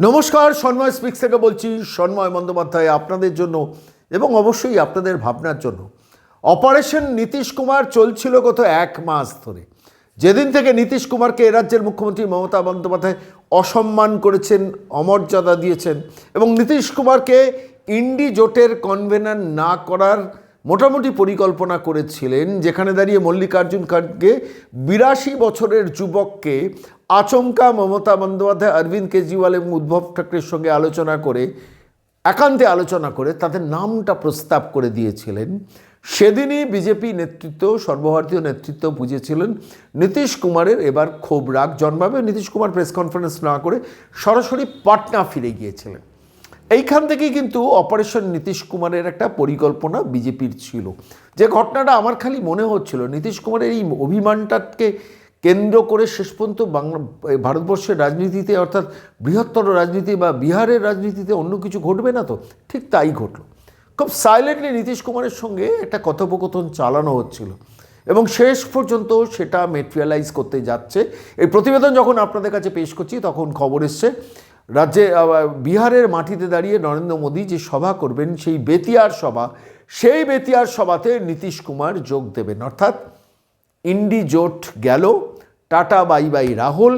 নমস্কার, সন্ময় স্পিক্স থেকে বলছি, সন্ময় বন্দ্যোপাধ্যায় আপনাদের জন্য এবং অবশ্যই আপনাদের ভাবনার জন্য। অপারেশন নীতিশ কুমার চলছিল গত এক মাস ধরে। যেদিন থেকে নীতিশ কুমারকে রাজ্যের মুখ্যমন্ত্রী মমতা বন্দ্যোপাধ্যায় অসম্মান করেছেন, অমর্যাদা দিয়েছেন এবং নীতিশ কুমারকে ইন্ডি জোটের কনভেনার না করার মোটামুটি পরিকল্পনা করেছিলেন, যেখানে দাঁড়িয়ে মল্লিকার্জুন খাড়গে বিরাশি বছরের যুবককে আচমকা মমতা বন্দ্যোপাধ্যায়, অরবিন্দ কেজরিওয়াল এবং উদ্ভব ঠাকরের সঙ্গে আলোচনা করে, একান্তে আলোচনা করে তাদের নামটা প্রস্তাব করে দিয়েছিলেন। সেদিনই বিজেপি নেতৃত্ব, সর্বভারতীয় নেতৃত্ব বুঝেছিলেন, নীতিশ কুমারের এবার ক্ষোভ রাগ জন্মাবে। নীতিশ কুমার প্রেস কনফারেন্স না করে সরাসরি পাটনা ফিরে গিয়েছিলেন। এইখান থেকেই কিন্তু অপারেশন নীতিশ কুমারের একটা পরিকল্পনা বিজেপির ছিল। যে ঘটনাটা আমার খালি মনে হচ্ছিল, নীতিশ কুমারের এই অভিমানটাকে কেন্দ্র করে শেষ পর্যন্ত বাংলা, ভারতবর্ষের রাজনীতিতে অর্থাৎ বৃহত্তর রাজনীতি বা বিহারের রাজনীতিতে অন্য কিছু ঘটবে না তো? ঠিক তাই ঘটলো। খুব সাইলেন্টলি নীতিশ কুমারের সঙ্গে একটা কথোপকথন চালানো হচ্ছিল এবং শেষ পর্যন্ত সেটা মেটেরিয়ালাইজ করতে যাচ্ছে। এই প্রতিবেদন যখন আপনাদের কাছে পেশ করছি, তখন খবর এসছে রাজ্যে বিহারের মাটিতে দাঁড়িয়ে নরেন্দ্র মোদী যে সভা করবেন, সেই বেতিয়ার সভা, সেই বেতিয়ার সভাতে নীতিশ কুমার যোগ দেবেন। অর্থাৎ ইন্ডি জোট গেল, tata, bye bye, Rahul.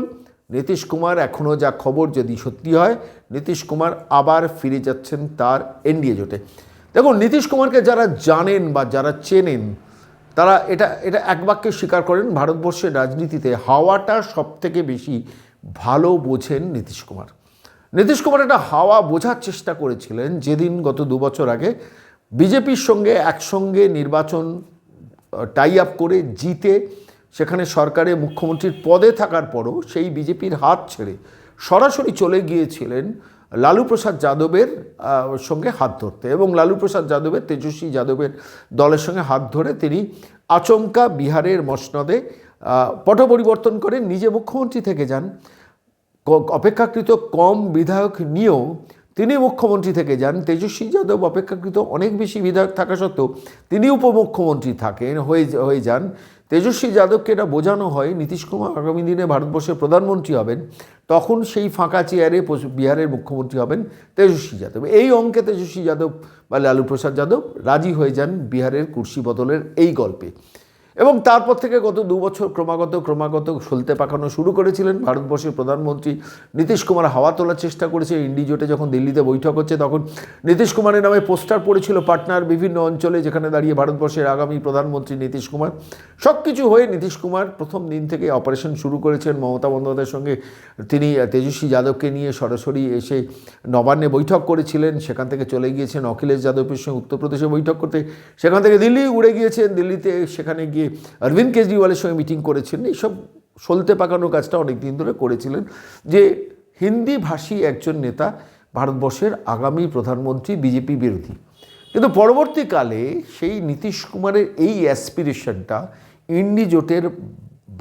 Nitish Kumar এখনও যা খবর যদি সত্যি হয়, নীতিশ কুমার আবার ফিরে যাচ্ছেন তার এনডিএ জোটে। দেখুন, নীতিশ কুমারকে যারা জানেন বা যারা চেনেন, তারা এটা এটা এক বাক্যে স্বীকার করেন, ভারতবর্ষের রাজনীতিতে হাওয়াটা সব থেকে বেশি ভালো বোঝেন নীতিশ কুমার। নীতিশ কুমার একটা হাওয়া বোঝার চেষ্টা করেছিলেন যেদিন গত দু বছর আগে বিজেপির সঙ্গে একসঙ্গে নির্বাচন টাই আপ করে জিতে সেখানে সরকারে মুখ্যমন্ত্রীর পদে থাকার পরও সেই বিজেপির হাত ছেড়ে সরাসরি চলে গিয়েছিলেন লালু প্রসাদ যাদবের সঙ্গে হাত ধরতে এবং লালু প্রসাদ যাদবের, তেজস্বী যাদবের দলের সঙ্গে হাত ধরে তিনি আচমকা বিহারের মসনদে পট পরিবর্তন করে নিজে মুখ্যমন্ত্রী থেকে যান। অপেক্ষাকৃত কম বিধায়ক নিয়েও তিনি মুখ্যমন্ত্রী থেকে যান। তেজস্বী যাদব অপেক্ষাকৃত অনেক বেশি বিধায়ক থাকা সত্ত্বেও তিনি উপমুখ্যমন্ত্রী থাকেন, হয়ে হয়ে যান। তেজস্বী যাদবকে এটা বোঝানো হয়, নীতিশ কুমার আগামী দিনে ভারতবর্ষের প্রধানমন্ত্রী হবেন। তখন সেই ফাঁকা চেয়ারে বিহারের মুখ্যমন্ত্রী হবেন তেজস্বী যাদব। এই অঙ্কে তেজস্বী যাদব বা লালু প্রসাদ যাদব রাজি হয়ে যান বিহারের কুর্সি বদলের এই গল্পে। এবং তারপর থেকে গত দু বছর ক্রমাগত ক্রমাগত সলতে পাকানো শুরু করেছিলেন। ভারতবর্ষের প্রধানমন্ত্রী নীতিশ কুমার হাওয়া তোলার চেষ্টা করেছে। ইন্ডি জোটে যখন দিল্লিতে বৈঠক হচ্ছে, তখন নীতিশ কুমারের নামে পোস্টার পড়েছিল পাটনার বিভিন্ন অঞ্চলে, যেখানে দাঁড়িয়ে ভারতবর্ষের আগামী প্রধানমন্ত্রী নীতিশ কুমার। সব কিছু হয়ে নীতিশ কুমার প্রথম দিন থেকে অপারেশন শুরু করেছেন। মমতা বন্দ্যোপাধ্যায়ের সঙ্গে তিনি, তেজস্বী যাদবকে নিয়ে সরাসরি এসে নবান্নে বৈঠক করেছিলেন। সেখান থেকে চলে গিয়েছেন অখিলেশ যাদবের সঙ্গে উত্তরপ্রদেশে বৈঠক করতে। সেখান থেকে দিল্লি উড়ে গিয়েছেন। দিল্লিতে সেখানে গিয়ে অরবিন্দ কেজরিওয়ালের সঙ্গে মিটিং করেছেন এইসব সলতে পাকানো কাজটা অনেক দিন ধরে করেছিলেন, যে হিন্দি ভাষী একজন নেতা ভারতবর্ষের আগামী প্রধানমন্ত্রী, বিজেপি বিরোধী। কিন্তু পরবর্তীকালে সেই নীতিশ কুমারের এই অ্যাসপিরেশনটা ইন্ডি জোটের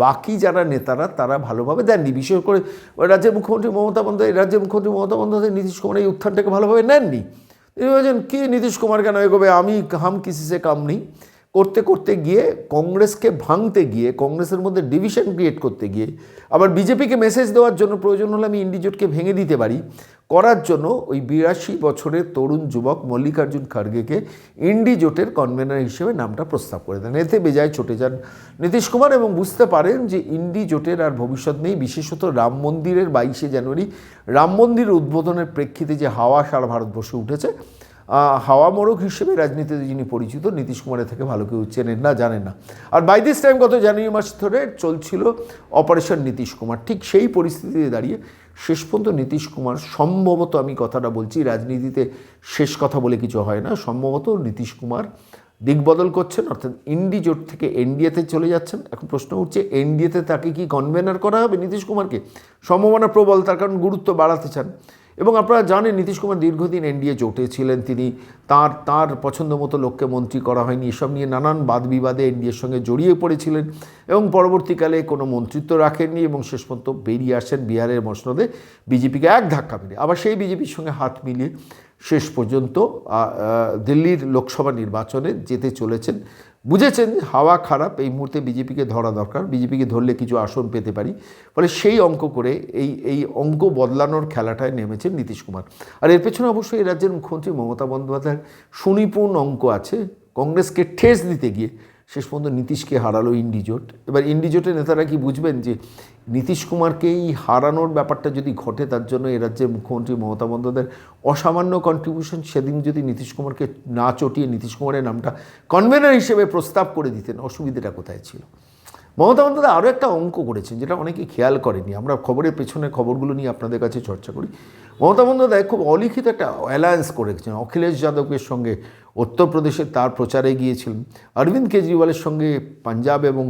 বাকি যারা নেতারা, তারা ভালোভাবে দেননি। বিশেষ করে রাজ্যের মুখ্যমন্ত্রী মমতা বন্দ্যোপাধ্যায়, রাজ্যের মুখ্যমন্ত্রী মমতা বন্দ্যোপাধ্যায় নীতিশ কুমার এই উত্থানটাকে ভালোভাবে নেননি। তিনি বলছেন, কি নীতিশ কুমার কেন এগোবে? আমি হাম কিসি সে কাম নেই। করতে করতে গিয়ে কংগ্রেসকে ভাঙতে গিয়ে, কংগ্রেসের মধ্যে ডিভিশন ক্রিয়েট করতে গিয়ে, আবার বিজেপিকে মেসেজ দেওয়ার জন্য প্রয়োজন হলে আমি ইন্ডিজোটকে ভেঙে দিতে পারি, করার জন্য ওই বিরাশি বছরের তরুণ যুবক মল্লিকার্জুন খাড়গেকে ইন্ডিজোটের কনভেনার হিসেবে নামটা প্রস্তাব করে দেন। এতে বেজায় ছুটে যান নীতিশ কুমার এবং বুঝতে পারেন যে ইন্ডি জোটের আর ভবিষ্যৎ নেই, বিশেষত রাম মন্দিরের বাইশে জানুয়ারি, রাম মন্দির উদ্বোধনের প্রেক্ষিতে যে হাওয়া সারা ভারতবর্ষে উঠেছে হাওয়া মোড়ক হিসেবে রাজনীতিতে যিনি পরিচিত, নীতিশ কুমারের থেকে ভালো কেউ চেনেন না, জানেন না। আর বাই দিস টাইম গত জানুয়ারি মাস ধরে চলছিল অপারেশন নীতিশ কুমার। ঠিক সেই পরিস্থিতিতে দাঁড়িয়ে শেষ পর্যন্ত নীতিশ কুমার, সম্ভবত আমি কথাটা বলছি, রাজনীতিতে শেষ কথা বলে কিছু হয় না, সম্ভবত নীতিশ কুমার দিকবদল করছেন, অর্থাৎ ইন্ডি জোট থেকে এনডিএতে চলে যাচ্ছেন। এখন প্রশ্ন উঠছে এনডিএতে তাকে কি কনভেনার করা হবে নীতিশ কুমারকে? সম্ভাবনা প্রবল, তার কারণ গুরুত্ব বাড়াতে চান। এবং আপনারা জানেন, নীতিশ কুমার দীর্ঘদিন এনডিএ জোটে ছিলেন। তিনি তার তার পছন্দ মতো লোককে মন্ত্রী করা হয়নি। এসব নিয়ে নানান বাদ বিবাদে এনডিএর সঙ্গে জড়িয়ে পড়েছিলেন এবং পরবর্তীকালে কোনো মন্ত্রিত্ব রাখেননি এবং শেষ পর্যন্ত বেরিয়ে আসেন বিহারের মসনদে বিজেপিকে এক ধাক্কা মেরে। আবার সেই বিজেপির সঙ্গে হাত মিলিয়ে শেষ পর্যন্ত দিল্লির লোকসভা নির্বাচনে যেতে চলেছেন বুঝেছেন, হাওয়া খারাপ, এই মুহূর্তে বিজেপিকে ধরা দরকার, বিজেপিকে ধরলে কিছু আসন পেতে পারি। ফলে সেই অঙ্ক করে এই এই অঙ্ক বদলানোর খেলাটায় নেমেছেন নীতিশ কুমার। আর এর পেছনে অবশ্যই এই রাজ্যের মুখ্যমন্ত্রী মমতা বন্দ্যোপাধ্যায়ের সুনিপুণ অঙ্ক আছে। কংগ্রেসকে ঠেস দিতে গিয়ে শেষ পর্যন্ত নীতিশকে হারালো ইন্ডিজোট। এবার ইন্ডিজোটের নেতারা কি বুঝবেন যে নীতিশ কুমারকেই হারানোর ব্যাপারটা যদি ঘটে, তার জন্য এ রাজ্যের মুখ্যমন্ত্রী মমতা বন্দ্যোপাধ্যায়ের অসামান্য কন্ট্রিবিউশন সেদিন যদি নীতিশ কুমারকে না চটিয়ে নীতিশ কুমারের নামটা কনভেনার হিসেবে প্রস্তাব করে দিতেন, অসুবিধাটা কোথায় ছিল? মমতা বন্দ্যোপাধ্যায় আরও একটা অঙ্ক করেছেন, যেটা অনেকে খেয়াল করেনি আমরা খবরের পেছনে খবরগুলো নিয়ে আপনাদের কাছে চর্চা করি। মমতা বন্দ্যোপাধ্যায় খুব অলিখিত একটা অ্যালায়েন্স করেছেন অখিলেশ যাদবের সঙ্গে উত্তরপ্রদেশে তার প্রচারে গিয়েছিলেন অরবিন্দ কেজরিওয়ালের সঙ্গে পাঞ্জাব এবং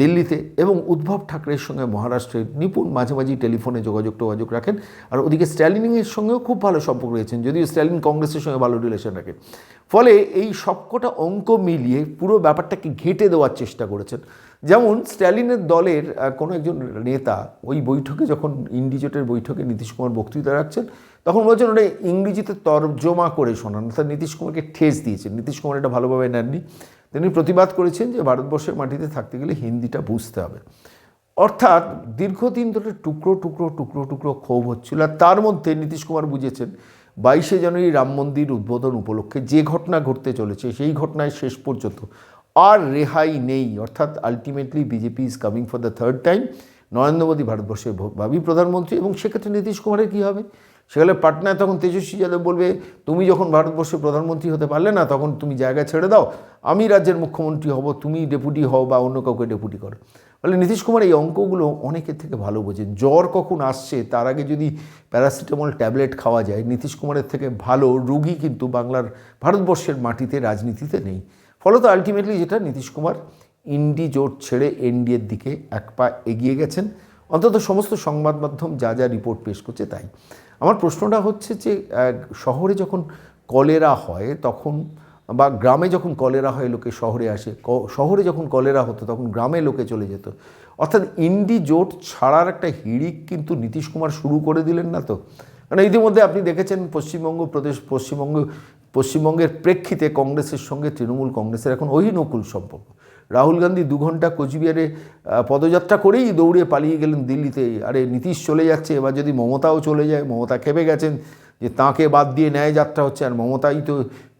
দিল্লিতে এবং উদ্ভব ঠাকরের সঙ্গে মহারাষ্ট্রে নিপুণ মাঝে মাঝেই টেলিফোনে যোগাযোগ টোগাযোগ রাখেন। আর ওদিকে স্ট্যালিনের সঙ্গেও খুব ভালো সম্পর্ক রয়েছেন, যদিও স্ট্যালিন কংগ্রেসের সঙ্গে ভালো রিলেশন রাখেন ফলে এই সবকটা অঙ্ক মিলিয়ে পুরো ব্যাপারটাকে ঘেটে দেওয়ার চেষ্টা করেছেন। যেমন স্ট্যালিনের দলের কোনো একজন নেতা ওই বৈঠকে যখন ইন্ডিজোটের বৈঠকে নীতিশ কুমার বক্তৃতা রাখছেন, তখন বলছেন ওটা ইংরেজিতে তর্জমা করে শোনান, অর্থাৎ নীতিশ কুমারকে ঠেস দিয়েছেন। নীতিশ কুমার এটা ভালোভাবে নেননি। তিনি প্রতিবাদ করেছেন যে ভারতবর্ষের মাটিতে থাকতে গেলে হিন্দিটা বুঝতে হবে। অর্থাৎ দীর্ঘদিন ধরে টুকরো টুকরো টুকরো টুকরো ক্ষোভ হচ্ছিল আর তার মধ্যে নীতিশ কুমার বুঝেছেন, বাইশে জানুয়ারি রাম মন্দির উদ্বোধন উপলক্ষে যে ঘটনা ঘটতে চলেছে, সেই ঘটনায় শেষ পর্যন্ত আর রেহাই নেই। অর্থাৎ ultimately BJP is coming for the third time Narendra Modi ভারতবর্ষের ভাবি প্রধানমন্ত্রী এবং সেক্ষেত্রে নীতিশ কুমারের কী হবে? সেখানে পাটনায় তখন তেজস্বী যাদব বলবে, তুমি যখন ভারতবর্ষের প্রধানমন্ত্রী হতে পারলে না, তখন তুমি জায়গা ছেড়ে দাও। আমি রাজ্যের মুখ্যমন্ত্রী হব, তুমি ডেপুটি হও বা অন্য কাউকে ডেপুটি করো। ফলে নীতিশ কুমার এই অঙ্কগুলো অনেকের থেকে ভালো বোঝেন। জ্বর কখন আসছে, তার আগে যদি প্যারাসিটামল ট্যাবলেট খাওয়া যায়, নীতিশ কুমারের থেকে ভালো রুগী কিন্তু বাংলার ভারতবর্ষের মাটিতে রাজনীতিতে নেই। ফলত আলটিমেটলি যেটা নীতিশ কুমার ইন্ডি জোট ছেড়ে এনডিএর দিকে এক পা এগিয়ে গেছেন। অন্তত সমস্ত সংবাদ মাধ্যম যা যা রিপোর্ট পেশ করছে তাই। আমার প্রশ্নটা হচ্ছে যে শহরে যখন কলেরা হয় তখন বা গ্রামে যখন কলেরা হয় লোকে শহরে আসে শহরে যখন কলেরা হতো তখন গ্রামে লোকে চলে যেত। অর্থাৎ ইন্ডি জোট ছাড়ার একটা হিড়িক কিন্তু নীতিশ কুমার শুরু করে দিলেন না তো? মানে ইতিমধ্যে আপনি দেখেছেন পশ্চিমবঙ্গ প্রদেশ, পশ্চিমবঙ্গ, পশ্চিমবঙ্গের প্রেক্ষিতে কংগ্রেসের সঙ্গে তৃণমূল কংগ্রেসের এখন অহিনকুল সম্পর্ক। রাহুল গান্ধী দু ঘণ্টা কোচবিহারে পদযাত্রা করেই দৌড়ে পালিয়ে গেলেন দিল্লিতে। আরে নীতিশ চলে যাচ্ছে, এবার যদি মমতাও চলে যায়, মমতা খেপে গেছেন যে তাঁকে বাদ দিয়ে ন্যায় যাত্রা হচ্ছে, আর মমতাই তো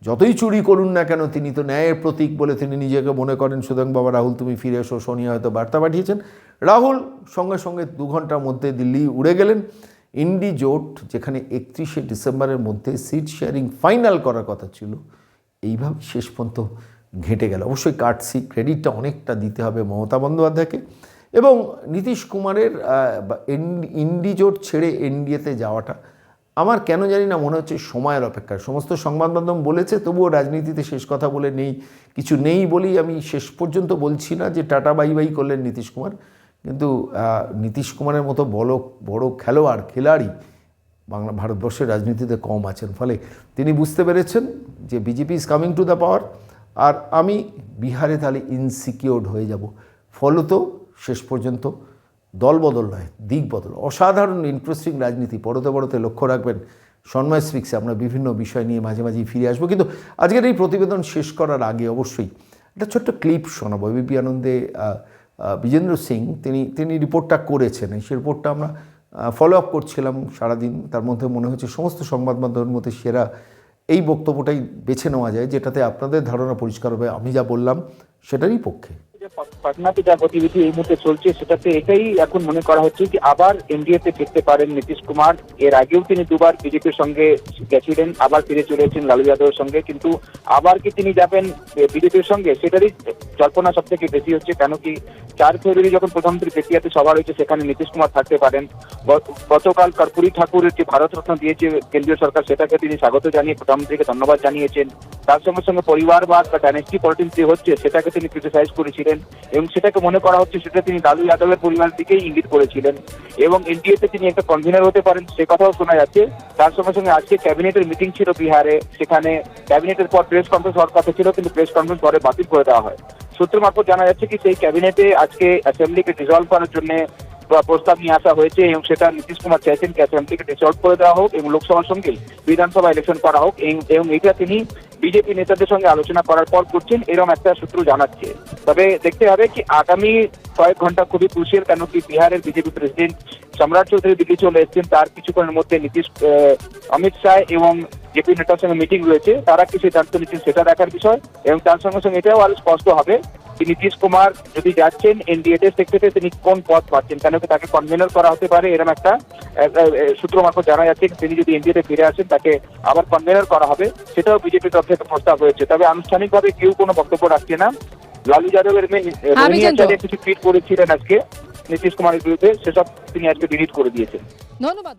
যতই চুরি করুন না কেন, তিনি তো ন্যায়ের প্রতীক বলে তিনি নিজেকে মনে করেন। সুতরাং বাবা রাহুল, তুমি ফিরে এসো, সোনিয়া হয়তো বার্তা পাঠিয়েছেন। রাহুল সঙ্গে সঙ্গে দু ঘণ্টার মধ্যে দিল্লি উড়ে গেলেন। ইন্ডি জোট যেখানে একত্রিশে ডিসেম্বরের মধ্যে সিট শেয়ারিং ফাইনাল করার কথা ছিল এইভাবে শেষ পর্যন্ত ঘেঁটে গেল। অবশ্যই কাটসি ক্রেডিটটা অনেকটা দিতে হবে মমতা বন্দ্যোপাধ্যায়কে। এবং নীতিশ কুমারের ইন্ডি জোট ছেড়ে এনডিএতে যাওয়াটা আমার কেন জানি না মনে হচ্ছে সময়ের অপেক্ষা সমস্ত সংবাদ মাধ্যম বলেছে, তবুও রাজনীতিতে শেষ কথা বলে নেই, কিছু নেই বলেই আমি শেষ পর্যন্ত বলছি না যে টাটা বাই বাই করলেন নীতিশ কুমার। কিন্তু নীতিশ কুমারের মতো বড় বড় খেলোয়াড়, খেলাড়ি বাংলা, ভারতবর্ষের রাজনীতিতে কম আছেন। ফলে তিনি বুঝতে পেরেছেন যে BJP is coming to the power আর আমি বিহারে তাহলে ইনসিকিওর্ড হয়ে যাব। ফলত শেষ পর্যন্ত দলবদল নয়, দিক বদল। অসাধারণ ইন্টারেস্টিং রাজনীতি। পরতে পরতে লক্ষ্য রাখবেন, সন্ময় স্পিক্সে আমরা বিভিন্ন বিষয় নিয়ে মাঝে মাঝেই ফিরে আসব। কিন্তু আজকের এই প্রতিবেদন শেষ করার আগে অবশ্যই একটা ছোট্ট ক্লিপ শোনাবো। এবিপি আনন্দে বিজেন্দ্র সিং, তিনি তিনি রিপোর্টটা করেছেন। সেই রিপোর্টটা আমরা ফলো আপ করছিলাম সারাদিন। তার মধ্যে মনে হচ্ছে সমস্ত সংবাদ মাধ্যমের মধ্যে সেরা এই বক্তব্যটাই বেছে নেওয়া যায়, যেটাতে আপনাদের ধারণা পরিষ্কার হবে। আমি যা বললাম, সেটারই পক্ষে। পাটনাতে যা গতিবিধি এই মুহূর্তে চলছে, সেটাতে এটাই এখন মনে করা হচ্ছে যে আবার এনডিএতে ফিরতে পারেন নীতিশ কুমার। এর আগেও তিনি দুবার বিজেপির সঙ্গে গেছিলেন, আবার ফিরে চলেছেন লালু যাদবের সঙ্গে। কিন্তু আবার কি তিনি যাবেন বিজেপির সঙ্গে, সেটারই জল্পনা সব থেকে বেশি হচ্ছে। কেন কি চার ফেব্রুয়ারি যখন প্রধানমন্ত্রী পেটিয়াতে সভা রয়েছে, সেখানে নীতিশ কুমার থাকতে পারেন। গতকাল কর্পূরী ঠাকুরের যে ভারতরত্ন দিয়েছে কেন্দ্রীয় সরকার, সেটাকে তিনি স্বাগত জানিয়ে প্রধানমন্ত্রীকে ধন্যবাদ জানিয়েছেন। তার সঙ্গে সঙ্গে পরিবারবাদ বা ডাইনেস্টি পলিটিক্স যে হচ্ছে, সেটাকে তিনি ক্রিটিসাইজ করেছিলেন। এবং সেটাকে মনে করা হচ্ছে সেটা তিনি লালু যাদবের পরিবার দিকেই ইঙ্গিত করেছিলেন এবং এনডিএতে তিনি একটা কনভিনার হতে পারেন, সে কথাও শোনা যাচ্ছে। তার সঙ্গে সঙ্গে আজকে ক্যাবিনেটের মিটিং ছিল বিহারে, সেখানে ক্যাবিনেটের পর প্রেস কনফারেন্স হওয়ার কথা ছিল, কিন্তু প্রেস কনফারেন্স পরে বাতিল করে দেওয়া হয়। সূত্র মারফত জানা যাচ্ছে কি, সেই ক্যাবিনেটে আজকে অ্যাসেম্বলিকে ডিসলভ করার জন্য প্রস্তাব নিয়ে আসা হয়েছে এবং সেটা নীতিশ কুমার চাইছেন কি ডিসলভ করে দেওয়া হোক এবং লোকসভার সঙ্গে বিধানসভা ইলেকশন করা হোক। এবং এটা তিনি বিজেপি নেতাদের সঙ্গে আলোচনা করার পর করছেন এরকম একটা সূত্র জানাচ্ছে। তবে দেখতে হবে কি, আগামী কয়েক ঘণ্টা খুবই ক্রুশিয়াল কেন কি বিহারের বিজেপি প্রেসিডেন্ট সম্রাট চৌধুরী দিল্লি চলে এসছেন, তার কিছুক্ষণের মধ্যে নীতিশ অমিত শাহ এবং জেপি নেতার সঙ্গে মিটিং রয়েছে, তারা কি সিদ্ধান্ত নিচ্ছেন সেটা দেখার বিষয়, এবং তার সঙ্গে সঙ্গে এটাও আরও স্পষ্ট হবে। নীতিশ কুমার যদি যাচ্ছেন এনডিএ সেক্রেটারি তিনি কোন পদ পাচ্ছেন? কেন কি তাকে কনভেনার করা হতে পারে? এরকম একটা সূত্র মারফত জানা যাচ্ছে তিনি যদি এনডিএতে ফিরে আসেন তাকে আবার কনভেনার করা হবে। সেটাও বিজেপির তরফ থেকে প্রস্তাব হয়েছে তবে আনুষ্ঠানিকভাবে কেউ কোনো বক্তব্য রাখছে না। লালু যাদবের মেয়ে কিছু টুইট করেছিলেন আজকে নীতিশ কুমারের বিরুদ্ধে। সেসব তিনি আজকে ডিলিট করে দিয়েছেন। ধন্যবাদ।